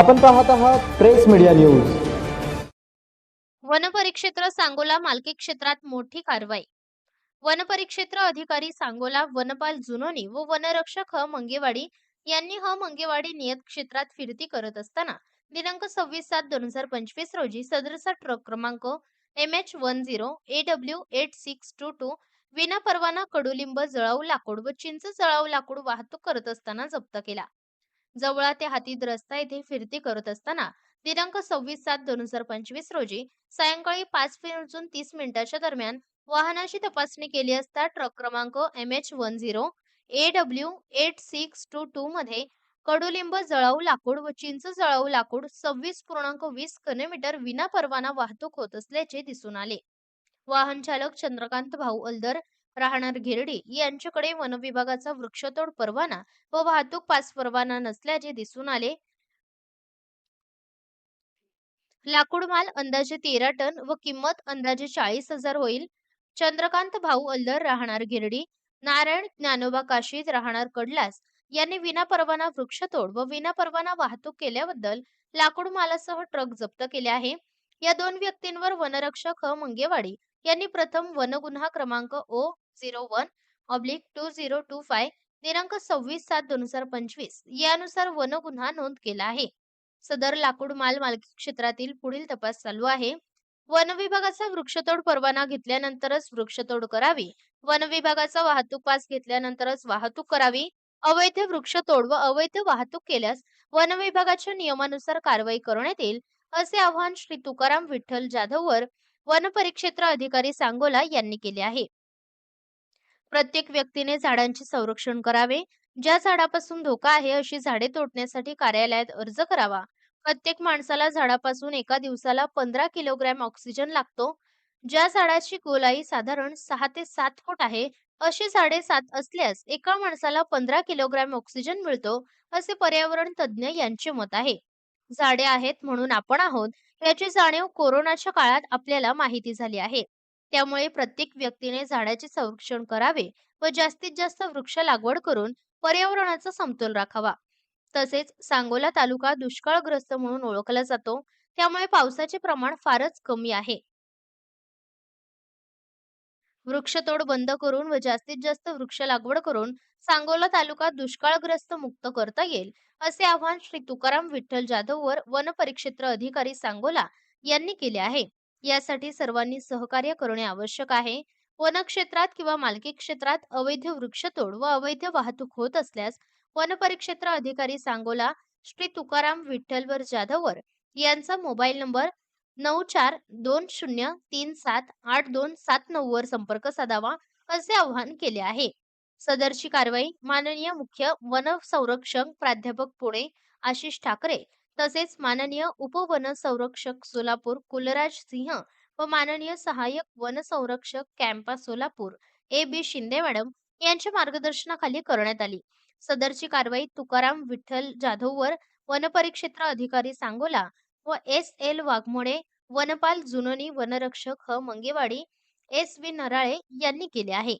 आपण पाहत आहात प्रेस मीडिया न्यूज. वनपरिक्षेत्र सांगोला मालकी क्षेत्रात मोठी कारवाई. वनपरिक्षेत्र अधिकारी सांगोला वनपाल जुनोनी व वनरक्षक ह. मंगेवाडी यांनी ह. मंगेवाडी नियत क्षेत्रात फिरती करत असताना दिनांक सव्वीस सात दोन हजार पंचवीस रोजी सदरचा ट्रक क्रमांक M H one zero A W eight six two two विना परवाना कडुलिंब जळाऊ लाकूड व चिंच जळाऊ लाकूड वाहतूक करत असताना जप्त केला. जवळा ते हातीद रस्ता येथे फिरती करत असताना दिनांक सव्वीस सात दोन हजार पंचवीस रोजी सायंकाळी पाच वाजून तीस मिनिटाच्या दरम्यान वाहनाची तपासणी केली असता ट्रक क्रमांक M H one zero A W eight six two two मध्ये कडुलिंब जळाऊ लाकूड व चिंच जळाऊ लाकूड सव्वीस पूर्णांक वीस किलोमीटर विना परवाना वाहतूक होत असल्याचे दिसून आले. वाहन चालक चंद्रकांत भाऊ अल्दर राहणार गिरडी यांच्याकडे वन विभागाचा वृक्षतोड परवाना व वाहतूक पास परवाना नसल्याचे दिसून आले. लाकूड माल अंदाजे तेरा टन व किंमत अंदाजे चाळीस हजार होईल. चंद्रकांत भाऊ अल्दर राहणार गिरडी नारायण ज्ञानोबा काशीत राहणार कडलास यांनी विनापरवाना वृक्षतोड व विनापरवाना वाहतूक केल्याबद्दल लाकूड मालासह ट्रक जप्त केले आहे. या दोन व्यक्तींवर वनरक्षक मंगेवाडी यांनी प्रथम वनगुन्हा क्रमांक O zero one oblique two zero two five दिनांक सव्वीस सात दोन हजार पंचवीस यानुसार वनगुन्हा नोंद केला आहे. सदर लाकूड माल मालकी क्षेत्रातील पुढील तपास चालू आहे. वन विभागाचा वृक्षतोड परवाना घेतल्यानंतरच वृक्षतोड करावी. वन विभागाचा वाहतूक पास घेतल्यानंतरच वाहतूक करावी. अवैध वृक्षतोड व अवैध वाहतूक केल्यास वन विभागाच्या नियमानुसार कारवाई करण्यात येईल असे आवाहन श्री तुकाराम विठ्ठल जाधववर वन परिक्षेत्र अधिकारी सांगोला यांनी केले आहे. प्रत्येक व्यक्तीने झाडांचे संरक्षण करावे. ज्या झाडापासून धोका आहे अशी झाडे तोडण्यासाठी कार्यालयात अर्ज करावा. प्रत्येक माणसाला झाडापासून एका दिवसाला पंधरा किलोग्रॅम ऑक्सिजन लागतो. ज्या झाडाची गोलाई साधारण सहा ते सात फूट आहे अशी झाडे सात असल्यास एका माणसाला पंधरा किलोग्रॅम ऑक्सिजन मिळतो असे पर्यावरण तज्ज्ञ यांचे मत आहे. झाडे आहेत म्हणून आपण आहोत. याची जाणीव कोरोनाच्या काळात आपल्याला माहिती झाली आहे. त्यामुळे प्रत्येक व्यक्तीने झाडाचे संरक्षण करावे व जास्तीत जास्त वृक्ष लागवड करून पर्यावरणाचा समतोल राखावा. तसेच सांगोला तालुका दुष्काळग्रस्त म्हणून ओळखला जातो. त्यामुळे पावसाचे प्रमाण फारच कमी आहे. वृक्षतोड बंद करून व जास्तीत जास्त वृक्ष लागवड करून सांगोला तालुका दुष्काळग्रस्त मुक्त करता येईल असे आवाहन श्री तुकाराम विठ्ठल जाधववर वन परिक्षेत्र अधिकारी सांगोला यांनी केले आहे. यासाठी सर्वांनी सहकार्य करणे आवश्यक आहे. वन क्षेत्रात किंवा मालकी क्षेत्रात अवैध वृक्षतोड व अवैध वाहतूक होत असल्यास वन परिक्षेत्र अधिकारी सांगोला श्री तुकाराम विठ्ठलवर जाधववर यांचा मोबाईल नंबर नऊ चार दोन शून्य तीन सात आठ दोन सात नऊ वर संपर्क साधावा असे आवाहन केले आहे. सदरची कारवाई माननीय मुख्य वन संरक्षक प्राध्यापक पुणे आशिष ठाकरे तसेच माननीय उपवन संरक्षक सोलापूर कुलराज सिंह व माननीय सहाय्यक वन संरक्षक CAMPA Solapur A B Shinde madam यांच्या मार्गदर्शनाखाली करण्यात आली. सदरची कारवाई तुकाराम विठ्ठल जाधववर वनपरिक्षेत्र अधिकारी सांगोला व एस एल वाघमोडे वनपाल जुनोनी वनरक्षक ह मंगेवाडी एस व्ही नराळे यांनी केले आहे.